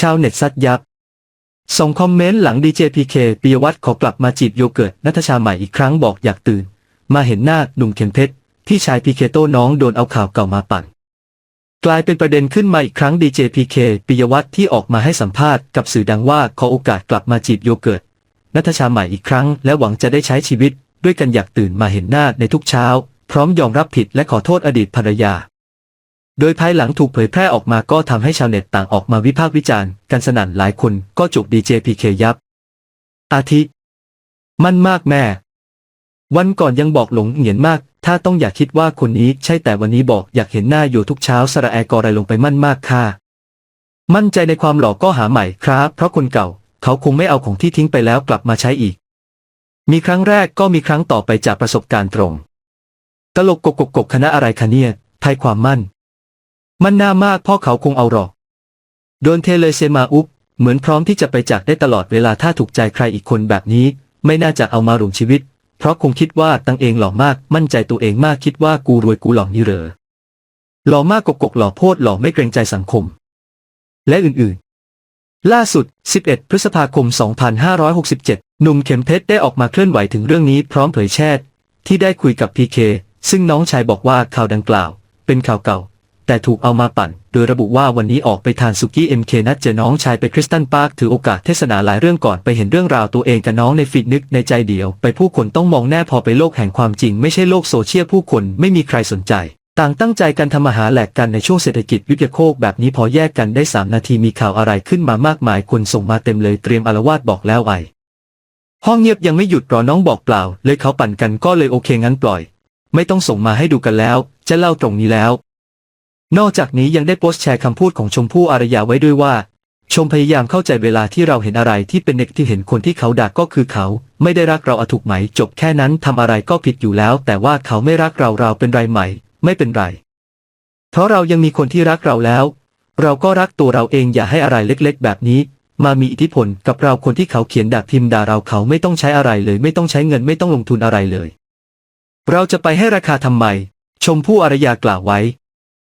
ชาวเน็ตซัดยับส่งคอมเมนต์หลังดีเจพีเคปิยวัฒน์ขอกลับมาจีบโยเกิร์ตนัทชาใหม่อีกครั้งบอกอยากตื่น มาเห็นหน้าหนุ่มเข็มเพชรพี่ชายพีเคโต้น้องโดนเอาข่าวเก่ามาปั่น กลายเป็นประเด็นขึ้นมาอีกครั้งดีเจพีเคปิยวัฒน์ที่ออกมาให้สัมภาษณ์กับสื่อดังว่าขอโอกาสกลับมาจีบโยเกิร์ตนัทชาใหม่อีกครั้ง และหวังจะได้ใช้ชีวิต ด้วยกันอยากตื่นมาเห็นหน้าในทุกเช้า พร้อมยอมรับผิดและขอโทษอดีตภรรยา โดยภายหลังถูกเผยแพร่ออกมาก็ทำให้ชาวเน็ตต่างออกมาวิพากษ์วิจารณ์กันสนั่นหลายคนก็จุกดีเจพีเคยับ อาทิ มั่นมากแม่ วันก่อนยังบอกหลงเหงียนมาก ถ้าต้องอยากคิดว่าคนนี้ใช่แต่วันนี้บอกอยากเห็นหน้าอยู่ทุกเช้าสระแอร์กออะไรลงไปมั่นมากค่ะ มั่นใจในความหล่อก็หาใหม่ครับ เพราะคนเก่า เขาคงไม่เอาของที่ทิ้งไปแล้วกลับมาใช้อีก มีครั้งแรกก็มีครั้งต่อไปจากประสบการณ์ตรง ตลกกกกกคณะอะไรคะเนี่ยไทยความมั่น มันน่ามากพ่อเขาคงเอาหรอก โดนเทเลยเซมาอุบเหมือนพร้อมที่จะไปจากได้ตลอดเวลาถ้าถูกใจใครอีกคนแบบนี้ ไม่น่าจะเอามาหลุมชีวิต เพราะคงคิดว่าตั้งเองหล่อมากมั่นใจตัวเองมากคิดว่ากูรวยกูหล่อนี่เหรอหล่อมากกกกหล่อโพดหล่อไม่เกรงใจสังคม และอื่นๆ ล่าสุด 11 พฤษภาคม 2567 หนุ่มเข็มเพชรได้ออกมาเคลื่อนไหวถึงเรื่องนี้พร้อมเผยแชทที่ได้คุยกับพีเคซึ่งน้องชายบอกว่าข่าวดังกล่าว เป็นข่าวเก่า แต่ถูกเอามาปั่น โดยระบุว่าวันนี้ออกไปทานสุกี้เอ็มเคนัดเจอน้องชายไปคริสตันพาร์คถือโอกาสเทศนาหลายเรื่องก่อนไปเห็นเรื่องราวตัวเองกับน้องในฟีดนึกในใจเดียว ไปผู้คนต้องมองแน่พอไปโลกแห่งความจริงไม่ใช่โลกโซเชียลผู้คนไม่มีใครสนใจ ต่างตั้งใจกันทำมาหาแหลกกันในช่วงเศรษฐกิจวิกฤตโคกแบบนี้พอแยกกันได้ 3 นาทีมีข่าวอะไรขึ้นมามากมายคนส่งมาเต็มเลยเตรียมอารวาสบอกแล้วไอห้องเงียบยังไม่หยุดรอน้องบอกเปล่า เลยเขาปั่นกันก็เลยโอเคงั้นปล่อย ไม่ต้องส่งมาให้ดูกันแล้ว จะเล่าตรงนี้แล้ว นอกจากนี้ยังได้โพสต์แชร์คำพูดของชมพู่อารยาไว้ด้วยว่า ชมพยายามเข้าใจเวลาที่เราเห็นอะไรที่เป็นเน็กที่เห็นคนที่เขาด่าก็คือเขา ไม่ได้รักเราอถูกไหม จบแค่นั้นทำอะไรก็ผิดอยู่แล้ว แต่ว่าเขาไม่รักเราเราเป็นไรไหม ไม่เป็นไร เพราะเรายังมีคนที่รักเราแล้ว เราก็รักตัวเราเองอย่าให้อะไรเล็กๆ แบบนี้ มามีอิทธิพลกับเราคนที่เขาเขียนด่าพิมพ์ด่าเราเขาไม่ต้องใช้อะไรเลย ไม่ต้องใช้เงินไม่ต้องลงทุนอะไรเลย เราจะไปให้ราคาทำไม ชมพู่อารยากล่าวไว้